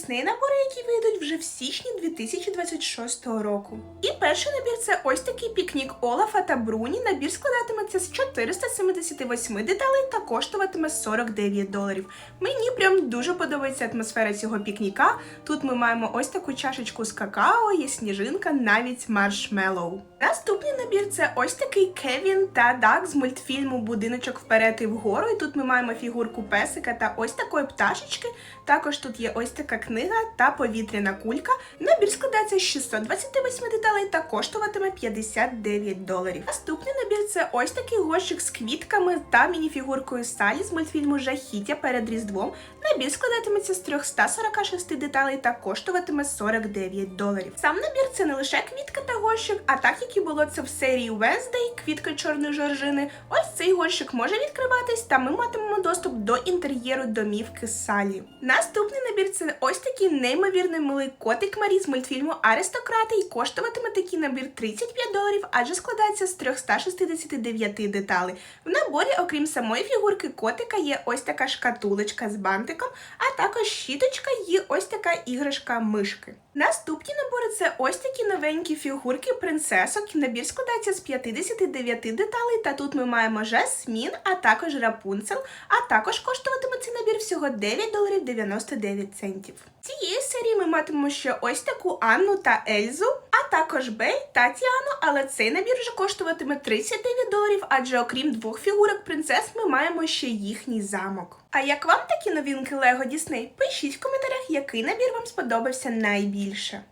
Disney набори, які вийдуть вже в січні 2026 року. І перший набір це ось такий пікнік Олафа та Бруні. Набір складатиметься з 478 деталей та коштуватиме 49 доларів. Мені прям дуже подобається атмосфера цього пікніка. Тут ми маємо ось таку чашечку з какао, є сніжинка, навіть маршмеллоу. Наступний набір це ось такий Кевін та Дак з мультфільму Будиночок вперед і вгору. І тут ми маємо фігурку песика та ось такої пташечки. Також тут є ось така книга та повітряна кулька. Набір складається з 628 деталей та коштуватиме 59 доларів. Наступний це ось такий горщик з квітками та мініфігуркою Салі з мультфільму Жахіття перед Різдвом. Набір складатиметься з 346 деталей та коштуватиме 49 доларів. Сам набір це не лише квітка та горщик, а так як і було це в серії Wednesday, квітка чорної жоржини. Ось цей горщик може відкриватись, та ми матимемо доступ до інтер'єру домівки Салі. Наступний набір це ось такий неймовірний милий котик Марі з мультфільму Аристократи і коштуватиме такий набір 35 доларів, адже складається з 369 деталей. В наборі, окрім самої фігурки котика, є ось така шкатулочка з бантиком, а також щіточка і ось така іграшка мишки. Наступні набори це ось такі новенькі фігурки принцесок. Набір складається з 59 деталей, та тут ми маємо Жасмін, а також Рапунцел, а також коштуватиме цей набір всього 9 доларів 99 центів. Матимемо ще ось таку Анну та Ельзу, а також Бей та Тіану, але цей набір вже коштуватиме 39 доларів, адже окрім двох фігурок принцес ми маємо ще їхній замок. А як вам такі новинки Лего Дісней? Пишіть в коментарях, який набір вам сподобався найбільше.